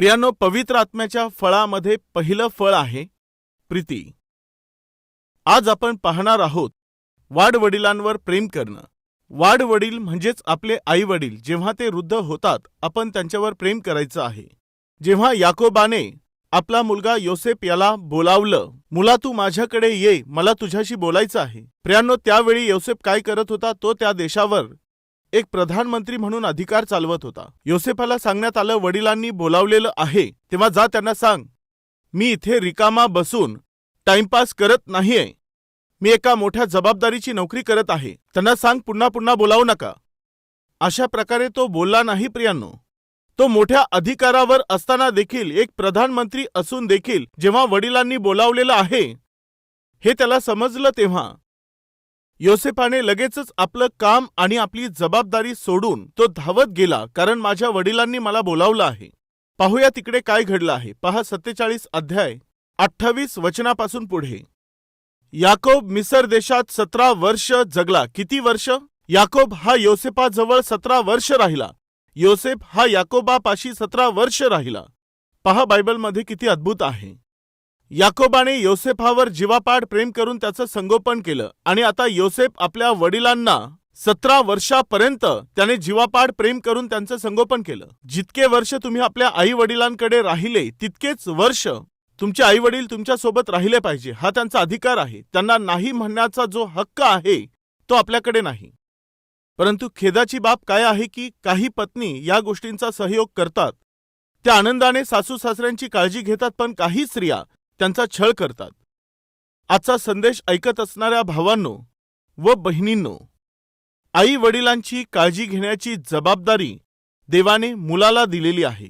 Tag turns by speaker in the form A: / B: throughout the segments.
A: प्रियानो पवित्र आत्म्याच्या फळामध्ये पहिलं फळ आहे प्रीती. आज आपण पाहणार आहोत वाडवडिलांवर प्रेम करणं. वाडवडील म्हणजेच आपले आई वडील जेव्हा ते वृद्ध होतात आपण त्यांच्यावर प्रेम करायचं आहे. जेव्हा याकोबाने आपला मुलगा योसेफ याला बोलावलं मुला तू माझ्याकडे ये मला तुझ्याशी बोलायचं आहे. प्रियांनो त्यावेळी योसेफ काय करत होता तो त्या देशावर एक प्रधानमंत्री म्हणून अधिकार चालवत होता. योसेफाला सांगण्यात आलं वडिलांनी बोलावलेलं आहे तेव्हा जा त्यांना सांग. मी इथे रिकामा बसून टाइमपास करत नाहीये. मी एका मोठ्या जबाबदारीची नोकरी करत आहे. त्यांना सांग पुन्हा पुन्हा बोलावू नका. अशा प्रकारे तो बोलला नाही प्रियांनो. तो मोठ्या अधिकारावर असताना देखील एक प्रधानमंत्री असून देखील जेव्हा वडिलांनी बोलावलेलं आहे हे त्याला समजलं तेव्हा. योसेफाने लगेचच आपलं काम आणि आपली जबाबदारी सोडून तो धावत गेला कारण माझ्या वडिलांनी मला बोलावलं आहे. पाहूया तिकडे काय घडलं आहे. पहा सत्तेचाळीस अध्याय अठ्ठावीस वचनापासून पुढे. याकोब मिसर देशात सतरा वर्ष जगला. किती वर्ष? याकोब हा योसेफाजवळ सतरा वर्ष राहिला. योसेफ हा याकोबापाशी सतरा वर्ष राहिला. पहा बायबलमध्ये किती अद्भुत आहे. याकोबाने योसेफावर जीवापाड प्रेम करून त्याचं संगोपन केलं. आणि आता योसेफ आपल्या वडिलांना सतरा वर्षापर्यंत त्याने जीवापाड प्रेम करून त्यांचं संगोपन केलं. जितके वर्ष तुम्ही आपल्या आई वडिलांकडे राहिले तितकेच वर्ष तुमचे आई वडील तुमच्यासोबत राहिले पाहिजे. हा त्यांचा अधिकार आहे. त्यांना नाही म्हणण्याचा जो हक्क आहे तो आपल्याकडे नाही. परंतु खेदाची बाब काय आहे की काही पत्नी या गोष्टींचा सहयोग करतात. त्या आनंदाने सासू सासऱ्यांची काळजी घेतात पण काही स्त्रिया त्यांचा छळ करतात. आजचा संदेश ऐकत असणाऱ्या भावांनो व बहिणींनो आई वडिलांची काळजी घेण्याची जबाबदारी देवाने मुलाला दिलेली आहे.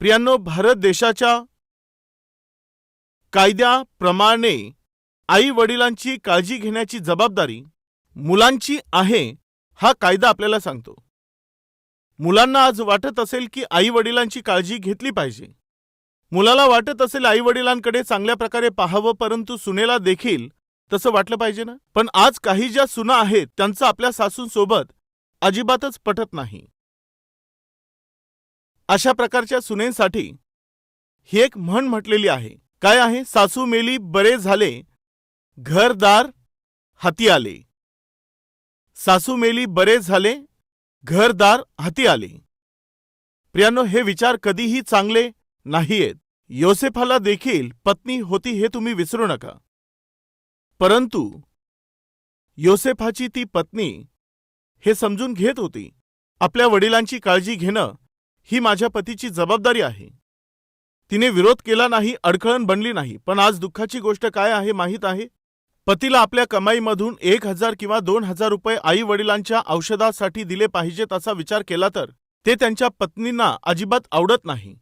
A: प्रियांनो भारत देशाच्या कायद्याप्रमाणे आई वडिलांची काळजी घेण्याची जबाबदारी मुलांची आहे हा कायदा आपल्याला सांगतो. मुलांना आज वाटत असेल की आई वडिलांची काळजी घेतली पाहिजे. मुलाला वाटत असेल आई वडिलांकडे चांगल्या प्रकारे पाहावं परंतु सुनेला देखील तसं वाटलं पाहिजे ना? पण आज काही ज्या सुना आहेत त्यांचं आपल्या सासूंसोबत अजिबातच पटत नाही. अशा प्रकारच्या सुनेसाठी ही एक म्हण म्हटलेली आहे. काय आहे? सासू मेली बरे झाले घरदार हाती आले. सासू मेली बरे झाले घरदार हाती आले. प्रियानो हे विचार कधीही चांगले नाहीयेत. योसेफाला देखील पत्नी होती हे तुम्ही विसरू नका. परंतु योसेफाची ती पत्नी हे समजून घेत होती आपल्या वडिलांची काळजी घेणं ही माझ्या पतीची जबाबदारी आहे. तिने विरोध केला नाही अडखळण बनली नाही पण आज दुःखाची गोष्ट काय आहे माहीत आहे? पतीला आपल्या कमाईमधून एक हजार किंवा दोन हजार रुपये आई वडिलांच्या औषधासाठी दिले पाहिजेत असा विचार केला तर ते त्यांच्या पत्नींना अजिबात आवडत नाही.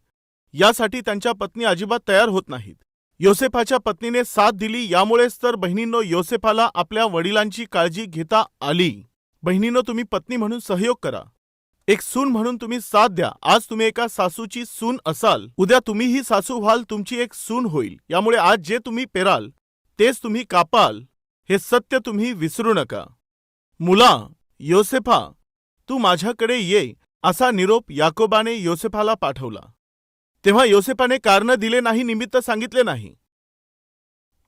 A: यासाठी त्यांच्या पत्नी अजिबात तयार होत नाहीत. योसेफाच्या पत्नीने साथ दिली यामुळेच तर बहिणींनो योसेफाला आपल्या वडिलांची काळजी घेता आली. बहिणींनो तुम्ही पत्नी म्हणून सहयोग करा. एक सून म्हणून तुम्ही साथ द्या. आज तुम्ही एका सासूची सून असाल. उद्या तुम्हीही सासू व्हाल तुमची एक सून होईल. यामुळे आज जे तुम्ही पेराल तेच तुम्ही कापाल. हे सत्य तुम्ही विसरू नका. मुला योसेफा तू माझ्याकडे ये असा निरोप याकोबाने योसेफाला पाठवला. तेव्हा योसेफाने कारण दिले नाही निमित्त सांगितले नाही.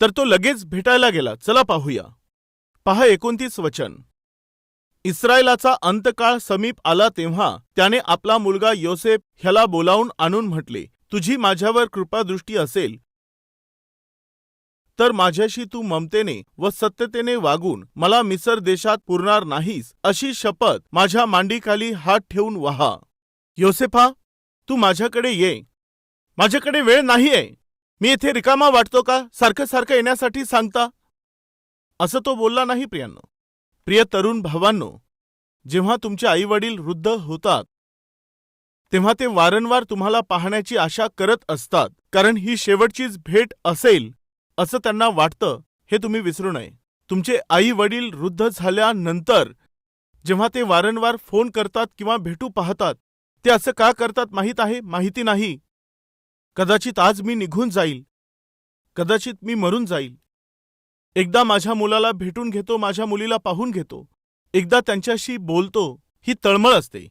A: तर तो लगेच भेटायला गेला. चला पाहूया. पहा एकोणतीस वचन. इस्रायलाचा अंतकाळ समीप आला तेव्हा त्याने आपला मुलगा योसेफ ह्याला बोलावून आणून म्हटले तुझी माझ्यावर कृपादृष्टी असेल तर माझ्याशी तू ममतेने व सत्यतेने वागून मला मिसर देशात पुरणार नाहीस अशी शपथ माझ्या मांडीखाली हात ठेवून वहा. योसेफा तू माझ्याकडे ये. माझ्याकडे वेळ नाहीये. मी इथे रिकामा वाटतो का? सारखं सारखं येण्यासाठी सांगता? असं तो बोलला नाही प्रियांनो. प्रिय तरुण भावांनो जेव्हा तुमचे आई वडील वृद्ध होतात तेव्हा ते वारंवार तुम्हाला पाहण्याची आशा करत असतात कारण ही शेवटचीच भेट असेल असं त्यांना वाटतं. हे तुम्ही विसरू नये. तुमचे आई वडील वृद्ध झाल्यानंतर जेव्हा ते वारंवार फोन करतात किंवा भेटू पाहतात ते असं का करतात माहीत आहे? माहिती नाही. कदाचित आज मी निघून जाईल. कदाचित मी मरून जाईल. एकदा माझ्या मुलाला भेटून घेतो माझ्या मुलीला पाहून घेतो. एकदा त्यांच्याशी बोलतो ही तळमळ असते.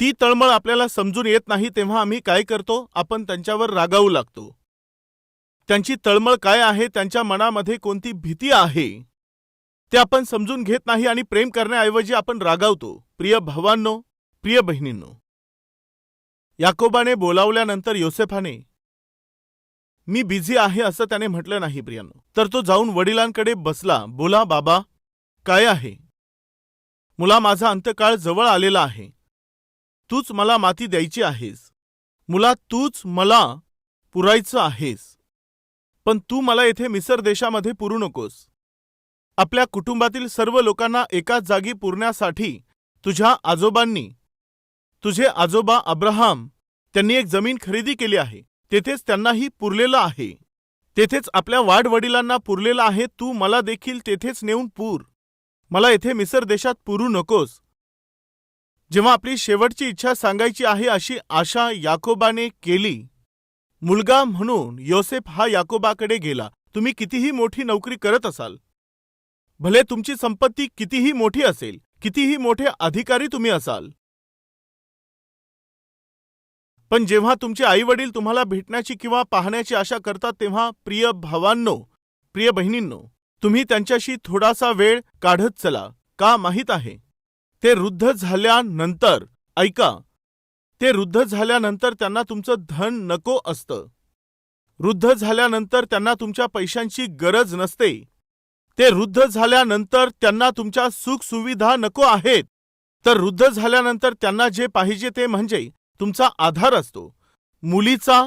A: ती तळमळ आपल्याला समजून येत नाही तेव्हा आम्ही काय करतो? आपण त्यांच्यावर रागावू लागतो. त्यांची तळमळ काय आहे? त्यांच्या मनामध्ये कोणती भीती आहे? ते आपण समजून घेत नाही आणि प्रेम करण्याऐवजी आपण रागावतो. प्रिय भावांनो प्रिय बहिणींनो याकोबाने बोलावल्यानंतर योसेफाने मी बिझी आहे असं त्याने म्हटलं नाही प्रियानो. तर तो जाऊन वडिलांकडे बसला बोला बाबा काय आहे? मुला माझा अंतकाळ जवळ आलेला आहे. तूच मला माती द्यायची आहेस. मुला तूच मला पुरायचं आहेस. पण तू मला येथे मिसर देशामध्ये पुरू नकोस. आपल्या कुटुंबातील सर्व लोकांना एकाच जागी पुरण्यासाठी तुझ्या आजोबांनी तुझे आजोबा अब्राहम त्यांनी एक जमीन खरेदी केली आहे. तेथेच त्यांनाही पुरलेलं आहे. तेथेच आपल्या वाडवडिलांना पुरलेलं आहे. तू मला देखील तेथेच नेऊन पूर. मला येथे मिसर देशात पुरू नकोस. जेव्हा आपली शेवटची इच्छा सांगायची आहे अशी आशा याकोबाने केली. मुलगा म्हणून योसेफ हा याकोबाकडे गेला. तुम्ही कितीही मोठी नोकरी करत असाल. भले तुमची संपत्ती कितीही मोठी असेल कितीही मोठे अधिकारी तुम्ही असाल. पण जेव्हा तुमचे आई वडील तुम्हाला भेटण्याची किंवा पाहण्याची आशा करतात तेव्हा प्रिय भावांनो प्रिय बहिणींनो तुम्ही त्यांच्याशी थोडासा वेळ काढत चला. का माहीत आहे? ते वृद्ध झाल्यानंतर ऐका. ते वृद्ध झाल्यानंतर त्यांना तुमचं धन नको असतं. वृद्ध झाल्यानंतर त्यांना तुमच्या पैशांची गरज नसते. ते वृद्ध झाल्यानंतर त्यांना तुमच्या सुखसुविधा नको आहेत. तर वृद्ध झाल्यानंतर त्यांना जे पाहिजे ते म्हणजे तुमचा आधार असतो. मुलीचा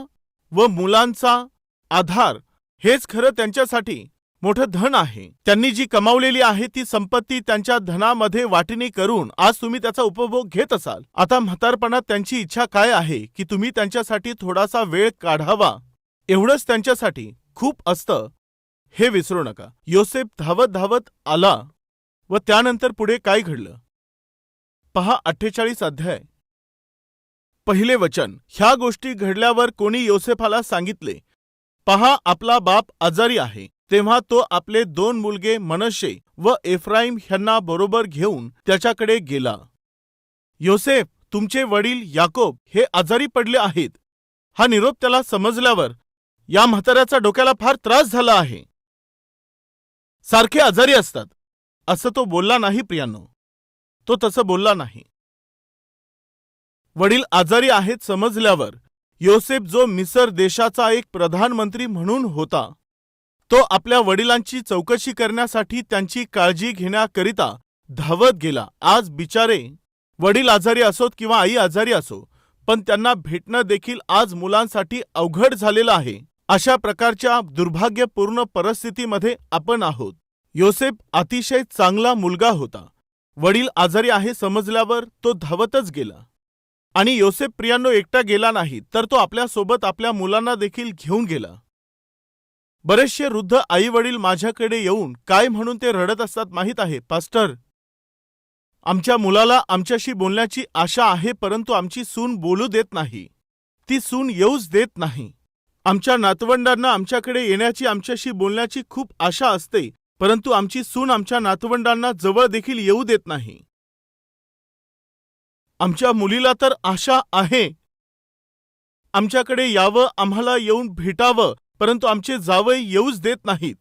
A: व मुलांचा आधार हेच खरं त्यांच्यासाठी मोठं धन आहे. त्यांनी जी कमावलेली आहे ती संपत्ती त्यांच्या धनामध्ये वाटणी करून आज तुम्ही त्याचा उपभोग घेत असाल. आता म्हातारपणात त्यांची इच्छा काय आहे की तुम्ही त्यांच्यासाठी थोडासा वेळ काढावा? एवढंच त्यांच्यासाठी खूप असतं. हे विसरू नका. योसेफ धावत धावत आला व त्यानंतर पुढे काय घडलं? पहा अठ्ठेचाळीस अध्याय. पहिले वचन. ह्या गोष्टी घडल्यावर कोणी योसेफाला सांगितले पहा आपला बाप आजारी आहे. तेव्हा तो आपले दोन मुलगे मनशे व एफ्राईम ह्यांना बरोबर घेऊन त्याच्याकडे गेला. योसेफ तुमचे वडील याकोब हे आजारी पडले आहेत. हा निरोप त्याला समजल्यावर या म्हाताऱ्याचा डोक्याला फार त्रास झाला आहे. सारखे आजारी असतात. असं तो बोलला नाही प्रियांनो. तो तसं बोलला नाही. वडील आजारी आहेत समजल्यावर योसेफ जो मिसर देशाचा एक प्रधानमंत्री म्हणून होता तो आपल्या वडिलांची चौकशी करण्यासाठी त्यांची काळजी घेण्याकरिता धावत गेला. आज बिचारे वडील आजारी असोत किंवा आई आजारी असो पण त्यांना भेटणं देखील आज मुलांसाठी अवघड झालेलं आहे. अशा प्रकारच्या दुर्भाग्यपूर्ण परिस्थितीमध्ये आपण आहोत. योसेफ अतिशय चांगला मुलगा होता. वडील आजारी आहे समजल्यावर तो धावतच गेला. आणि योसेफ प्रियांनो एकटा गेला नाही तर तो आपल्यासोबत आपल्या मुलांना देखील घेऊन गेला. बरेचसे वृद्ध आई वडील माझ्याकडे येऊन काय म्हणून ते रडत असतात माहीत आहे पास्टर? आमच्या मुलाला आमच्याशी बोलण्याची आशा आहे परंतु आमची सून बोलू देत नाही. ती सून येऊच देत नाही. आमच्या नातवंडांना आमच्याकडे येण्याची आमच्याशी बोलण्याची खूप आशा असते परंतु आमची सून आमच्या नातवंडांना जवळ देखील येऊ देत नाही. आमच्या मुलीला तर आशा आहे. आमच्याकडे यावं आम्हाला येऊन भेटावं परंतु आमचे जावई येऊच देत नाहीत.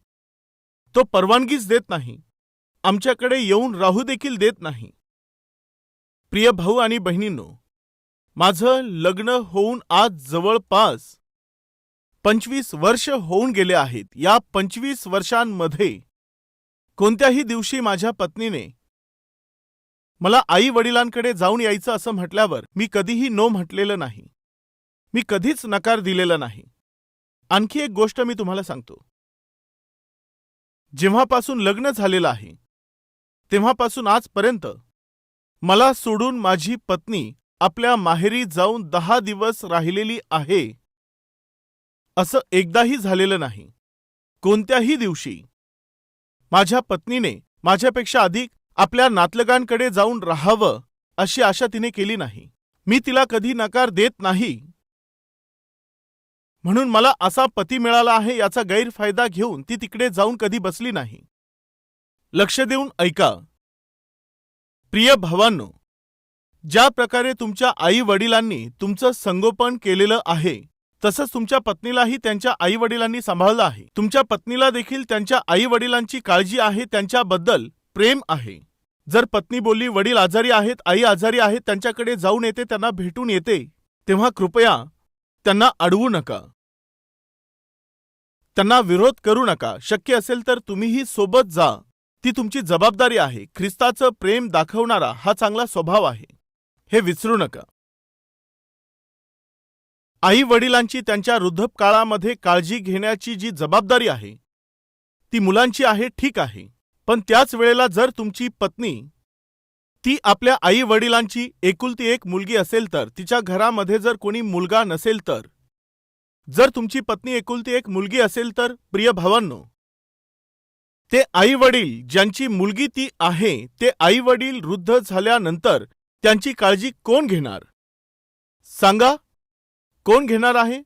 A: तो परवानगीच देत नाही. आमच्याकडे येऊन राहू देखील देत नाही. प्रिय भाऊ आणि बहिणींनो माझं लग्न होऊन आज जवळपास पंचवीस वर्ष होऊन गेले आहेत. या पंचवीस वर्षांमध्ये कोणत्याही दिवशी माझ्या पत्नीने मला आई वडिलांकडे जाऊन यायचं असं म्हटल्यावर मी कधीही नो म्हटलेलं नाही. मी कधीच नकार दिलेला नाही. आणखी एक गोष्ट मी तुम्हाला सांगतो. जेव्हापासून लग्न झालेलं आहे तेव्हापासून आजपर्यंत मला सोडून माझी पत्नी आपल्या माहेरी जाऊन दहा दिवस राहिलेली आहे असं एकदाही झालेलं नाही. कोणत्याही दिवशी माझ्या पत्नीने माझ्यापेक्षा अधिक आपल्या नातलगांकडे जाऊन राहावं अशी आशा तिने केली नाही. मी तिला कधी नकार देत नाही. म्हणून मला असा पती मिळाला आहे याचा गैरफायदा घेऊन ती तिकडे जाऊन कधी बसली नाही. लक्ष देऊन ऐका. प्रिय भावांनो ज्या प्रकारे तुमच्या आई वडिलांनी तुमचं संगोपन केलेलं आहे तसंच तुमच्या पत्नीलाही त्यांच्या आई वडिलांनी सांभाळलं आहे. तुमच्या पत्नीला देखील त्यांच्या आई वडिलांची काळजी आहे त्यांच्याबद्दल प्रेम आहे. जर पत्नी बोलली वडील आजारी आहेत आई आजारी आहेत त्यांच्याकडे जाऊन येते त्यांना भेटून येते. तेव्हा कृपया त्यांना अडवू नका. त्यांना विरोध करू नका. शक्य असेल तर तुम्हीही सोबत जा. ती तुमची जबाबदारी आहे. ख्रिस्ताचं प्रेम दाखवणारा हा चांगला स्वभाव आहे. हे विसरू नका. आई वडिलांची त्यांच्या वृद्धकाळामध्ये काळजी घेण्याची जी जबाबदारी आहे ती मुलांची आहे ठीक आहे. पण त्याच वेळेला जर तुमची पत्नी ती आपल्या आई वडिलांची एकुलती एक मुलगी असेल तर तिच्या घरामध्ये जर कोणी मुलगा नसेल तर जर तुमची पत्नी एकुलती एक मुलगी असेल तर प्रिय भावांनो ते आई वडील ज्यांची मुलगी ती आहे ते आई वडील वृद्ध झाल्यानंतर त्यांची काळजी कोण घेणार? सांगा कोण घेणार आहे?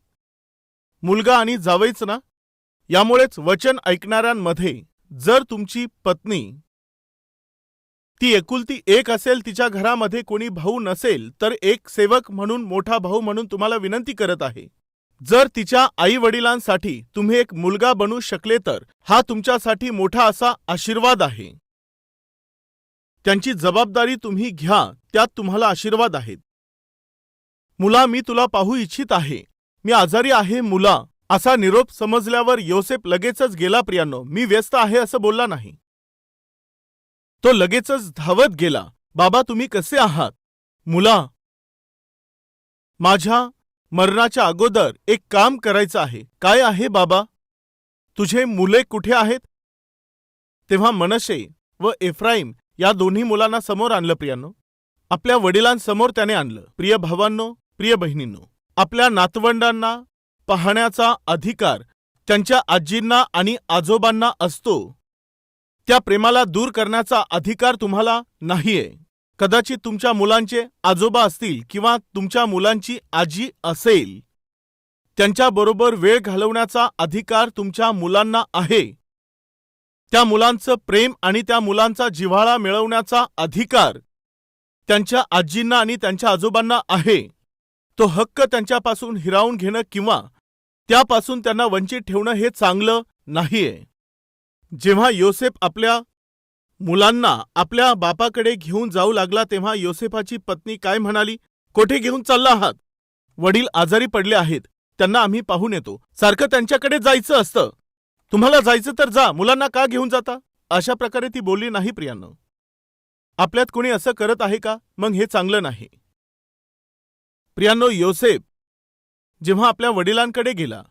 A: मुलगा आणि जावईच ना? यामुळेच वचन ऐकणाऱ्यांमध्ये जर तुमची पत्नी ती एकुलती एक असेल तिच्या घरामध्ये कोणी भाऊ नसेल तर एक सेवक म्हणून मोठा भाऊ म्हणून तुम्हाला विनंती करत आहे. जर तिच्या आई वडिलांसाठी तुम्ही एक मुलगा बनू शकले तर हा तुमच्यासाठी मोठा असा आशीर्वाद आहे. त्यांची जबाबदारी तुम्ही घ्या त्यात तुम्हाला आशीर्वाद आहेत. मुला मी तुला पाहू इच्छित आहे. मी आजारी आहे मुला. असा निरोप समजल्यावर योसेफ लगेचच गेला प्रियांनो. मी व्यस्त आहे असं बोलला नाही. तो लगेचच धावत गेला. बाबा तुम्ही कसे आहात? मुला माझ्या मरणाच्या अगोदर एक काम करायचं आहे. काय आहे बाबा? तुझे मुले कुठे आहेत? तेव्हा मनशे व एफ्राईम या दोन्ही मुलांना समोर आणलं प्रियांनो. आपल्या वडिलांसमोर त्याने आणलं. प्रिय भावांनो प्रिय बहिणींनो आपल्या नातवंडांना पाहण्याचा अधिकार त्यांच्या आजींना आणि आजोबांना असतो. त्या प्रेमाला दूर करण्याचा अधिकार तुम्हाला नाहीये. कदाचित तुमच्या मुलांचे आजोबा असतील किंवा तुमच्या मुलांची आजी असेल. त्यांच्याबरोबर वेळ घालवण्याचा अधिकार तुमच्या मुलांना आहे. त्या मुलांचं प्रेम आणि त्या मुलांचा जिव्हाळा मिळवण्याचा अधिकार त्यांच्या आजींना आणि त्यांच्या आजोबांना आहे. तो हक्क त्यांच्यापासून हिरावून घेणं किंवा त्यापासून त्यांना वंचित ठेवणं हे चांगलं नाहीये. जेव्हा योसेफ आपल्या मुलांना आपल्या बापाकडे घेऊन जाऊ लागला तेव्हा योसेफाची पत्नी काय म्हणाली? कोठे घेऊन चालला आहात? वडील आजारी पडले आहेत. त्यांना आम्ही पाहून येतो. सारखं त्यांच्याकडे जायचं असतं. तुम्हाला जायचं तर जा. मुलांना का घेऊन जाता? अशा प्रकारे ती बोलली नाही प्रियांनो. आपल्यात कोणी असं करत आहे का? मग हे चांगलं नाही. प्रियांनो योसेफ जेव्हा आपल्या वडिलांकडे गेला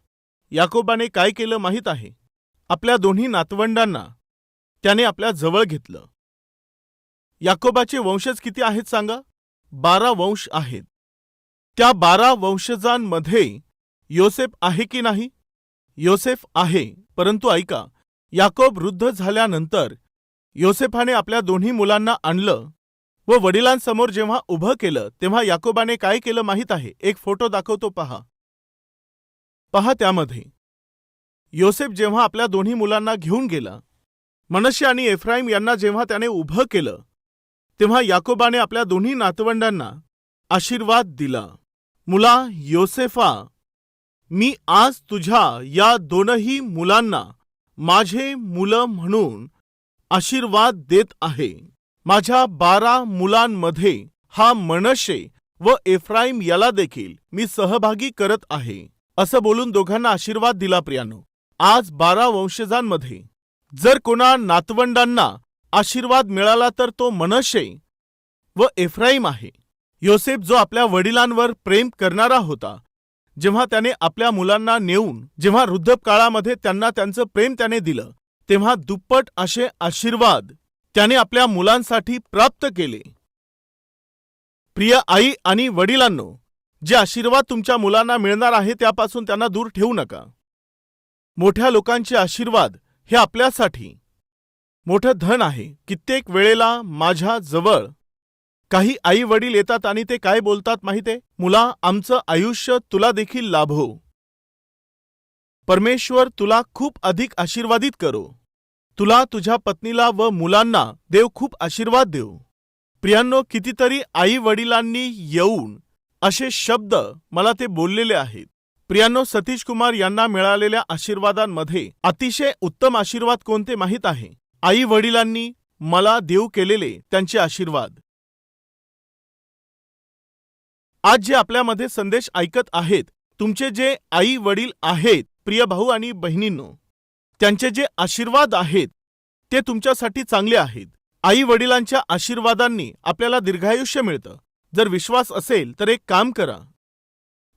A: याकोबाने काय केलं माहीत आहे? आपल्या दोन्ही नातवंडांना त्याने आपल्या जवळ घेतलं. याकोबाचे वंशज किती आहेत सांगा? बारा वंश आहेत. त्या बारा वंशजांमध्ये योसेफ आहे की नाही? योसेफ आहे परंतु ऐका याकोब वृद्ध झाल्यानंतर योसेफाने आपल्या दोन्ही मुलांना आणलं व वडिलांसमोर जेव्हा उभं केलं तेव्हा याकोबाने काय केलं माहीत आहे? एक फोटो दाखवतो पहा. पहा त्यामध्ये. योसेफ जेव्हा आपल्या दोन्ही मुलांना घेऊन गेला मनश्य आणि एफ्राईम यांना जेव्हा त्याने उभं केलं तेव्हा याकोबाने आपल्या दोन्ही नातवंडांना आशीर्वाद दिला. मुला योसेफा मी आज तुझ्या या दोनही मुलांना माझे मुलं म्हणून आशीर्वाद देत आहे. माझ्या बारा मुलांमध्ये हा मनशे व एफ्राईम याला देखील मी सहभागी करत आहे. असं बोलून दोघांना आशीर्वाद दिला प्रियानो. आज बारा वंशजांमध्ये जर कोणा नातवंडांना आशीर्वाद मिळाला तर तो मनशे व एफ्राईम आहे. योसेफ जो आपल्या वडिलांवर प्रेम करणारा होता जेव्हा त्याने आपल्या मुलांना नेऊन जेव्हा वृद्धकाळामध्ये त्यांना त्यांचं प्रेम त्याने दिलं तेव्हा दुप्पट असे आशीर्वाद त्याने आपल्या मुलांसाठी प्राप्त केले. प्रिय आई आणि वडिलांनो जे आशीर्वाद तुमच्या मुलांना मिळणार आहे त्यापासून त्यांना दूर ठेवू नका. मोठ्या लोकांचे आशीर्वाद हे आपल्यासाठी. मोठं धन आहे. कित्येक वेळेला माझ्या जवळ काही आई वडील येतात आणि ते काय बोलतात माहिती मुला आमचं आयुष्य तुला देखील लाभो. परमेश्वर तुला खूप अधिक आशीर्वादित करो. तुला तुझ्या पत्नीला व मुलांना देव खूप आशीर्वाद देऊ. प्रियांनो कितीतरी आई वडिलांनी येऊन असे शब्द मला ते बोललेले आहेत. प्रियांनो सतीश कुमार यांना मिळालेल्या आशीर्वादांमध्ये अतिशय उत्तम आशीर्वाद कोणते माहीत आहे? आई वडिलांनी मला देऊ केलेले त्यांचे आशीर्वाद. आज जे आपल्यामध्ये संदेश ऐकत आहेत तुमचे जे आई वडील आहेत प्रिय भाऊ आणि बहिणींनो त्यांचे जे आशीर्वाद आहेत ते तुमच्यासाठी चांगले आहेत. आई वडिलांच्या आशीर्वादांनी आपल्याला दीर्घायुष्य मिळतं. जर विश्वास असेल तर एक काम करा.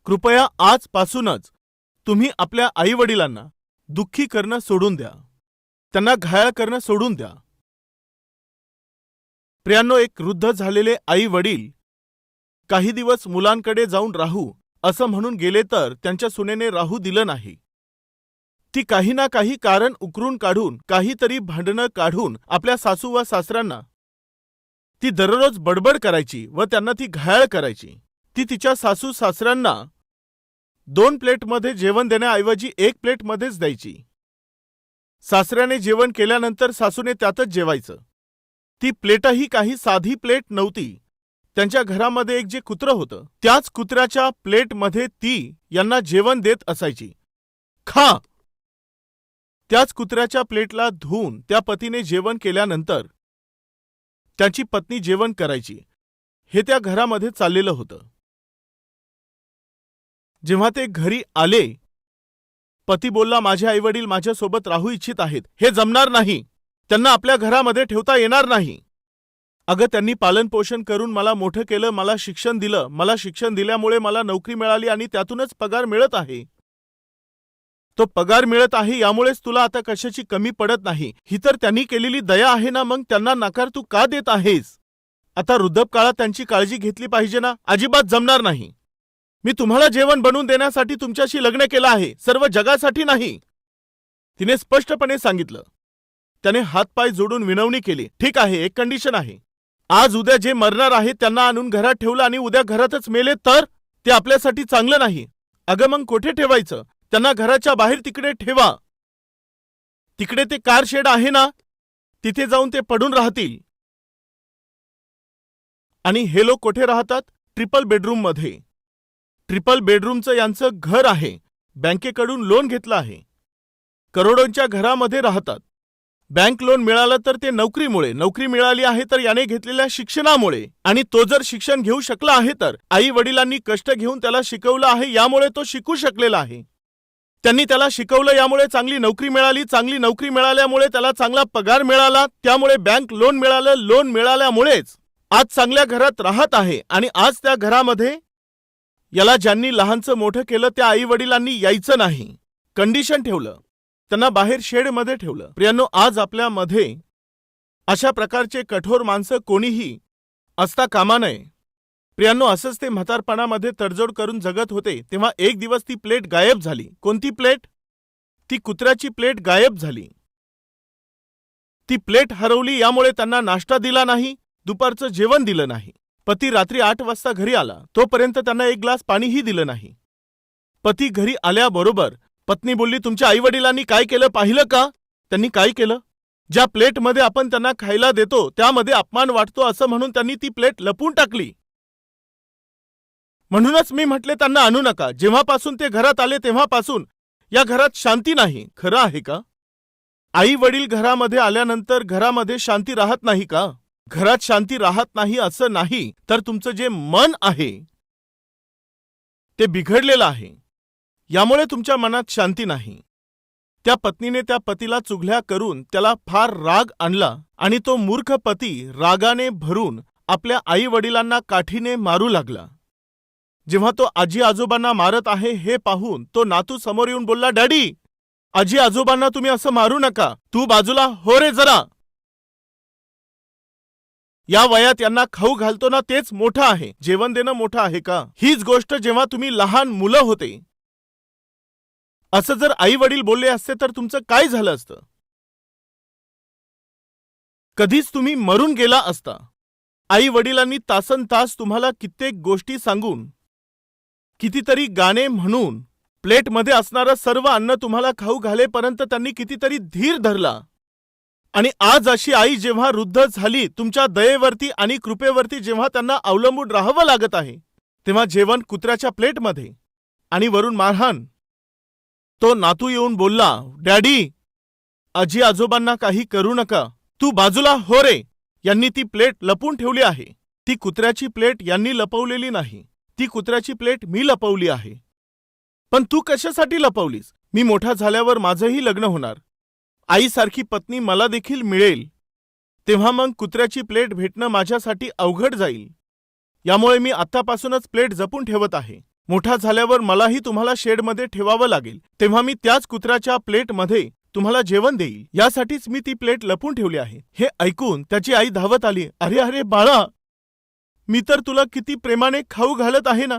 A: कृपया आजपासूनच तुम्ही आपल्या आई वडिलांना दुःखी करणं सोडून द्या. त्यांना घायाळ करणं सोडून द्या. प्रियांनो एक वृद्ध झालेले आई वडील काही दिवस मुलांकडे जाऊन राहू असं म्हणून गेले तर त्यांच्या सुनेने राहू दिलं नाही. ती काही ना काही कारण उकरून काढून काहीतरी भांडणं काढून आपल्या सासू व सासऱ्यांना. ती दररोज बडबड करायची व त्यांना ती घायाळ करायची. ती तिच्या सासू सासऱ्यांना दोन प्लेटमध्ये जेवण देण्याऐवजी एक प्लेटमध्येच द्यायची. सासऱ्याने जेवण केल्यानंतर सासूने त्यातच जेवायचं. ती प्लेटही काही साधी प्लेट नव्हती. त्यांच्या घरामध्ये एक जे कुत्रं होतं त्याच कुत्र्याच्या प्लेटमध्ये ती यांना जेवण देत असायची. खा! त्याच कुत्र्याच्या प्लेटला धुवून त्या पतीने जेवण केल्यानंतर त्याची पत्नी जेवण करायची. हे त्या घरामध्ये चाललेलं होतं. जेव्हा ते घरी आले पती बोलला माझे आईवडील माझ्यासोबत राहू इच्छित आहेत. हे जमणार नाही. त्यांना आपल्या घरामध्ये ठेवता येणार नाही. अगं त्यांनी पालनपोषण करून मला मोठं केलं मला शिक्षण दिलं. मला शिक्षण दिल्यामुळे मला नोकरी मिळाली आणि त्यातूनच पगार मिळत आहे. तो पगार मिळत आहे यामुळेच तुला आता कशाची कमी पडत नाही. ही तर त्यांनी केलेली दया आहे ना मग त्यांना नकार तू का देत आहेस? आता वृद्धप त्यांची काळजी घेतली पाहिजे ना? अजिबात जमणार नाही. मी तुम्हाला जेवण बनवून देण्यासाठी तुमच्याशी लग्न केलं आहे. सर्व जगासाठी नाही. तिने स्पष्टपणे सांगितलं. त्याने हातपाय जोडून विनवणी केली. ठीक आहे एक कंडिशन आहे. आज उद्या जे मरणार आहेत त्यांना आणून घरात ठेवलं आणि उद्या घरातच मेले तर? ते आपल्यासाठी चांगलं नाही. अगं मग कोठे ठेवायचं? त्यांना घराच्या बाहेर तिकडे ठेवा. तिकडे ते कार शेड आहे ना? तिथे जाऊन ते पडून राहतील. आणि हे लोक कोठे राहतात? ट्रिपल बेडरूममध्ये ट्रिपल बेडरूमचं यांचं घर आहे. बँकेकडून लोन घेतलं आहे. करोडोंच्या घरामध्ये राहतात. बँक लोन मिळालं तर ते नोकरीमुळे नोकरी मिळाली आहे तर याने घेतलेल्या शिक्षणामुळे. आणि तो जर शिक्षण घेऊ शकला आहे तर आई वडिलांनी कष्ट घेऊन त्याला शिकवलं आहे यामुळे तो शिकू शकलेला आहे. त्यांनी त्याला शिकवलं यामुळे चांगली नोकरी मिळाली. चांगली नोकरी मिळाल्यामुळे त्याला चांगला पगार मिळाला. त्यामुळे बँक लोन मिळालं. लोन मिळाल्यामुळेच आज चांगल्या घरात राहत आहे. आणि आज त्या घरामध्ये याला ज्यांनी लहानचं मोठं केलं त्या आई वडिलांनी यायचं नाही. कंडिशन ठेवलं. त्यांना बाहेर शेडमध्ये ठेवलं. प्रियांनो आज आपल्यामध्ये अशा प्रकारचे कठोर माणसं कोणीही असता कामा नये. प्रियांनो असंच ते म्हातारपणामध्ये तडजोड करून जगत होते तेव्हा एक दिवस ती प्लेट गायब झाली. कोणती प्लेट? ती कुत्र्याची प्लेट गायब झाली. ती प्लेट हरवली यामुळे त्यांना नाश्ता दिला नाही दुपारचं जेवण दिलं नाही. पती रात्री आठ वाजता घरी आला तोपर्यंत त्यांना एक ग्लास पाणीही दिलं नाही. पती घरी आल्याबरोबर पत्नी बोलली तुमच्या आईवडिलांनी काय केलं पाहिलं का? त्यांनी काय केलं? ज्या प्लेटमध्ये आपण त्यांना खायला देतो त्यामध्ये अपमान वाटतो असं म्हणून त्यांनी ती प्लेट लपून टाकली. म्हणूनच मी म्हटले त्यांना आणू नका. जेव्हापासून ते घरात आले तेव्हापासून या घरात शांती नाही. खरं आहे का? आई वडील घरामध्ये आल्यानंतर घरामध्ये शांती राहत नाही का? घरात शांती राहत नाही असं नाही तर तुमचं जे मन आहे ते बिघडलेलं आहे. यामुळे तुमच्या मनात शांती नाही. त्या पत्नीने त्या पतीला चुगल्या करून त्याला फार राग आणला आणि तो मूर्ख पती रागाने भरून आपल्या आई वडिलांना काठीने मारू लागला. जेव्हा तो आजी आजोबांना मारत आहे हे पाहून तो नातू समोर येऊन बोलला डॅडी आजी आजोबांना तुम्ही असं मारू नका. तू बाजूला हो रे जरा. या वयात यांना खाऊ घालतो ना तेच मोठं आहे. जेवण देणं मोठं आहे का? हीच गोष्ट जेव्हा तुम्ही लहान मुलं होते. असं जर आई वडील बोलले असते तर तुमचं काय झालं असतं? कधीच तुम्ही मरून गेला असता. आई वडिलांनी तासन तास तुम्हाला कित्येक गोष्टी सांगून कितीतरी गाणे म्हणून प्लेटमध्ये असणारं सर्व अन्न तुम्हाला खाऊ घालेपर्यंत त्यांनी कितीतरी धीर धरला. आणि आज अशी आई जेव्हा वृद्ध झाली तुमच्या दयेवरती आणि कृपेवरती जेव्हा त्यांना अवलंबून राहावं लागत आहे तेव्हा जेवण कुत्र्याच्या प्लेटमध्ये. आणि वरून मारहाण. तो नातू येऊन बोलला डॅडी आजी आजोबांना काही करू नका. तू बाजूला हो रे. यांनी ती प्लेट लपून ठेवली आहे. ती कुत्र्याची प्लेट यांनी लपवलेली नाही. ती कुत्र्याची प्लेट मी लपवली आहे. पण तू कशासाठी लपवलीस? मी मोठा झाल्यावर माझंही लग्न होणार. आईसारखी पत्नी मला देखील मिळेल. तेव्हा मग कुत्र्याची प्लेट भेटणं माझ्यासाठी अवघड जाईल. यामुळे मी आत्तापासूनच प्लेट जपून ठेवत आहे. मोठा झाल्यावर मलाही तुम्हाला शेडमध्ये ठेवावं लागेल. तेव्हा मी त्याच कुत्र्याच्या प्लेटमध्ये तुम्हाला जेवण देईल. यासाठीच मी ती प्लेट लपून ठेवली आहे. हे ऐकून त्याची आई धावत आली. अरे अरे बाळा! मी तर तुला किती प्रेमाने खाऊ घालत आहे ना?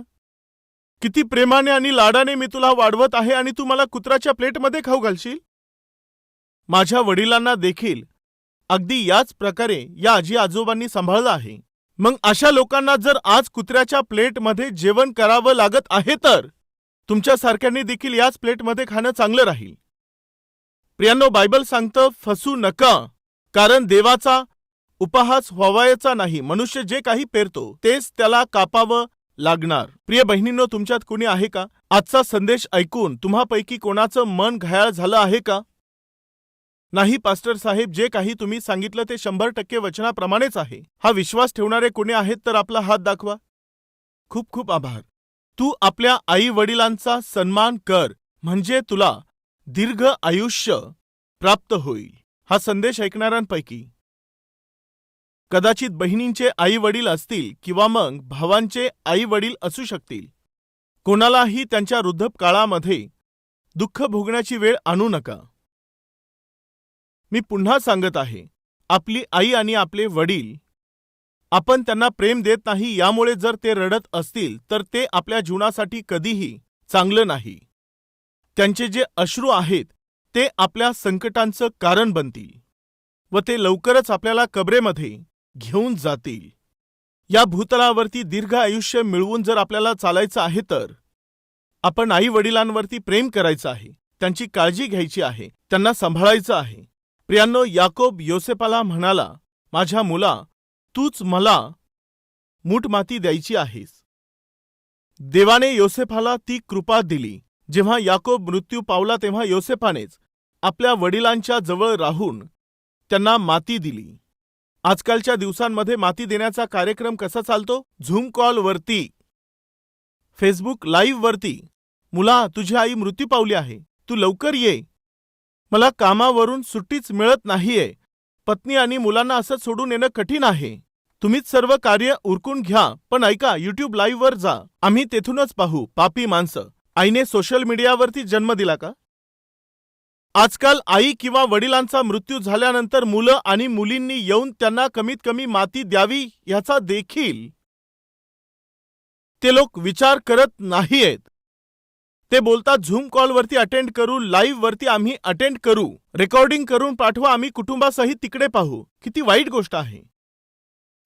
A: किती प्रेमाने आणि लाडाने मी तुला वाढवत आहे आणि तू मला कुत्र्याच्या प्लेटमध्ये खाऊ घालशील? माझ्या वडिलांना देखील अगदी याच प्रकारे या आजी आजोबांनी सांभाळलं आहे. मग अशा लोकांना जर आज कुत्र्याच्या प्लेटमध्ये जेवण करावं लागत आहे तर तुमच्यासारख्यांनी देखील याच प्लेटमध्ये खाणं चांगलं राहील. प्रियांनो बायबल सांगतं फसू नका कारण देवाचा उपहास व्हावायचा नाही. मनुष्य जे काही पेरतो तेच त्याला कापावं लागणार. प्रिय बहिणींनो तुमच्यात कुणी आहे का? आजचा संदेश ऐकून तुम्हापैकी कोणाचं मन घायाळ झालं आहे का? नाही पास्टर साहेब जे काही तुम्ही सांगितलं ते शंभर टक्के वचनाप्रमाणेच आहे. हा विश्वास ठेवणारे कोणी आहेत तर आपला हात दाखवा. खूप खूप आभार. तू आपल्या आई वडिलांचा सन्मान कर म्हणजे तुला दीर्घ आयुष्य प्राप्त होईल. हा संदेश ऐकणाऱ्यांपैकी कदाचित बहिणींचे आई वडील असतील किंवा मग भावांचे आई वडील असू शकतील. कोणालाही त्यांच्या वृद्धकाळामध्ये दुःख भोगण्याची वेळ आणू नका. मी पुन्हा सांगत आहे आपली आई आणि आपले वडील आपण त्यांना प्रेम देत नाही यामुळे जर ते रडत असतील तर ते आपल्या जीवनासाठी कधीही चांगलं नाही. त्यांचे जे अश्रू आहेत ते आपल्या संकटांचं कारण बनतील. व ते लवकरच आपल्याला कबरेमध्ये घेऊन जातील. या भूतलावरती दीर्घ आयुष्य मिळवून जर आपल्याला चालायचं आहे तर? आपण आई वडिलांवरती प्रेम करायचं आहे त्यांची काळजी घ्यायची आहे त्यांना सांभाळायचं आहे. प्रियांनो याकोब योसेपाला म्हणाला माझ्या मुला तूच मला मूठमाती द्यायची आहेस. देवाने योसेफाला ती कृपा दिली. जेव्हा याकोब मृत्यू पावला तेव्हा योसेफानेच आपल्या वडिलांच्या जवळ राहून त्यांना माती दिली. आजकालच्या दिवसांमध्ये माती देण्याचा कार्यक्रम कसा चालतो? झूम कॉलवरती फेसबुक लाईव्ह वरती. मुला तुझी आई मृत्यू पावली आहे. तू लवकर ये. मला कामावरून सुट्टीच मिळत नाहीये. पत्नी आणि मुलांना असं सोडून येणं कठीण आहे. तुम्हीच सर्व कार्य उरकून घ्या. पण ऐका युट्यूब लाईव्ह वर जा. आम्ही तेथूनच पाहू. पापी माणसं. आईने सोशल मीडियावरती जन्म दिला का? आजकाल आई किंवा वडिलांचा मृत्यू झाल्यानंतर मुलं आणि मुलींनी येऊन त्यांना कमीत कमी माती द्यावी याचा देखील ते लोक विचार करत नाहीयेत. ते बोलतात झूम कॉलवरती अटेंड करू लाईव्ह वरती आम्ही अटेंड करू रेकॉर्डिंग करून पाठवा आम्ही कुटुंबासहित तिकडे पाहू. किती वाईट गोष्ट आहे.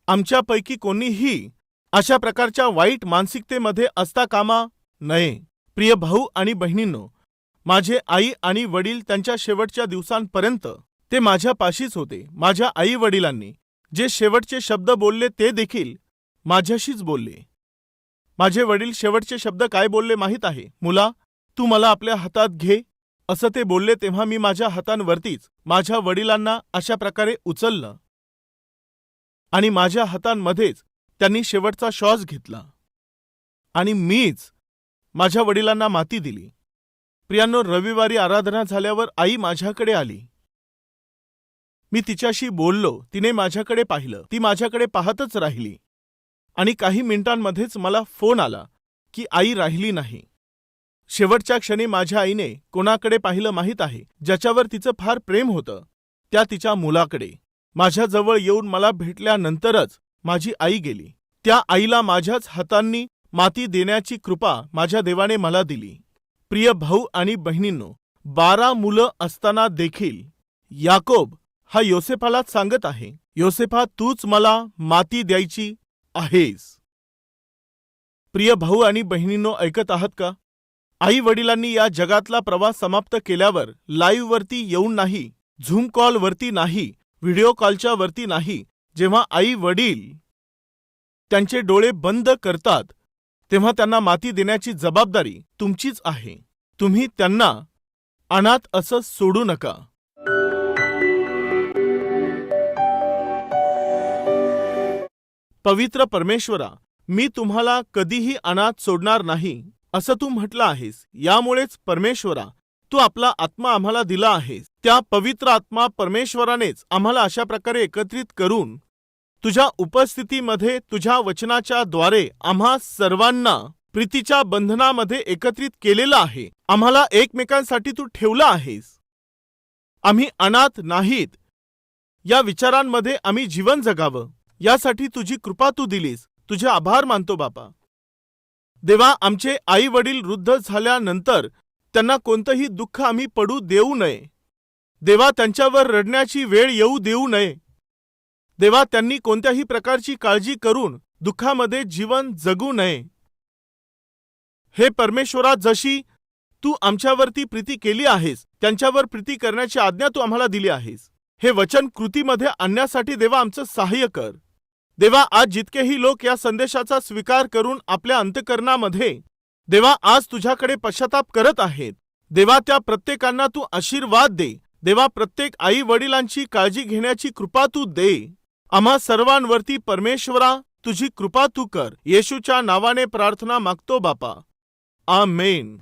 A: आमच्यापैकी कोणीही अशा प्रकारच्या वाईट मानसिकतेमध्ये असता कामा नये. प्रिय भाऊ आणि बहिणींनो माझे आई आणि वडील त्यांच्या शेवटच्या दिवसांपर्यंत ते माझ्यापाशीच होते माझ्या आई वडिलांनी. जे शेवटचे शब्द बोलले ते देखील माझ्याशीच बोलले. माझे वडील शेवटचे शब्द काय बोलले माहीत आहे? मुला तू मला आपल्या हातात घे. असं ते बोलले तेव्हा मी माझ्या हातांवरतीच माझ्या वडिलांना अशा प्रकारे उचललं. आणि माझ्या हातांमध्येच त्यांनी शेवटचा श्वास घेतला. आणि मीच माझ्या वडिलांना माती दिली. प्रियांनो रविवारी आराधना झाल्यावर आई माझ्याकडे आली. मी तिच्याशी बोललो तिने माझ्याकडे पाहिलं. ती माझ्याकडे पाहतच राहिली. आणि काही मिनिटांमध्येच मला फोन आला की आई राहिली नाही. शेवटच्या क्षणी माझ्या आईने कोणाकडे पाहिलं माहीत आहे ज्याच्यावर तिचं फार प्रेम होतं. त्या तिच्या मुलाकडे. माझ्याजवळ येऊन मला भेटल्यानंतरच माझी आई गेली. त्या आईला माझ्याच हातांनी माती देण्याची कृपा माझ्या देवाने मला दिली. प्रिय भाऊ आणि बहिणींनो बारा मुलं असताना देखील याकोब हा योसेफालाच सांगत आहे योसेफा तूच मला माती द्यायची आहेस. प्रिय भाऊ आणि बहिणींनो ऐकत आहात का? आई वडिलांनी या जगातला प्रवास समाप्त केल्यावर लाईव्हवरती येऊन नाही झूम कॉलवरती नाही व्हिडिओ कॉलच्या वरती नाही जेव्हा आई वडील त्यांचे डोळे बंद करतात तेव्हा त्यांना माती देण्याची जबाबदारी तुमचीच आहे. तुम्ही त्यांना अनाथ असं सोडू नका. पवित्र परमेश्वरा मी तुम्हाला कधीही अनाथ सोडणार नाही असं तू म्हटलं आहेस. यामुळेच परमेश्वरा तू आपला आत्मा आम्हाला दिला आहेस. त्या पवित्र आत्मा परमेश्वरानेच आम्हाला अशा प्रकारे एकत्रित करून तुझ्या उपस्थितीमध्ये तुझ्या वचनाच्या द्वारे आम्हा सर्वांना प्रीतीच्या बंधनामध्ये एकत्रित केलेलं आहे. आम्हाला एकमेकांसाठी तू ठेवलं आहेस. आम्ही अनाथ नाहीत. या विचारांमध्ये आम्ही जीवन जगावं. यासाठी तुझी कृपा तू दिलीस. तुझे आभार मानतो बापा. देवा आमचे आई वडील वृद्ध झाल्यानंतर त्यांना कोणतंही दुःख आम्ही पडू देऊ नये. देवा त्यांच्यावर रडण्याची वेळ येऊ देऊ नये. देवा त्यांनी कोणत्याही प्रकारची काळजी करून दुःखामध्ये जीवन जगू नये. हे परमेश्वरा जशी तू आमच्यावरती प्रीती केली आहेस त्यांच्यावर प्रीती करण्याची आज्ञा तू आम्हाला दिली आहेस. हे वचन कृतीमध्ये आणण्यासाठी देवा आमचं सहाय्य कर. देवा आज जितकेही लोक या संदेशाचा स्वीकार करून आपल्या अंतकरणामध्ये देवा आज तुझ्याकडे पश्चाताप करत आहेत. देवा त्या प्रत्येकांना तू आशीर्वाद दे. देवा प्रत्येक आई वडिलांची काळजी घेण्याची कृपा तू दे. आम्हा सर्वांवरती परमेश्वरा तुझी कृपा तू कर. येशूच्या नावाने प्रार्थना मागतो बापा. आमेन.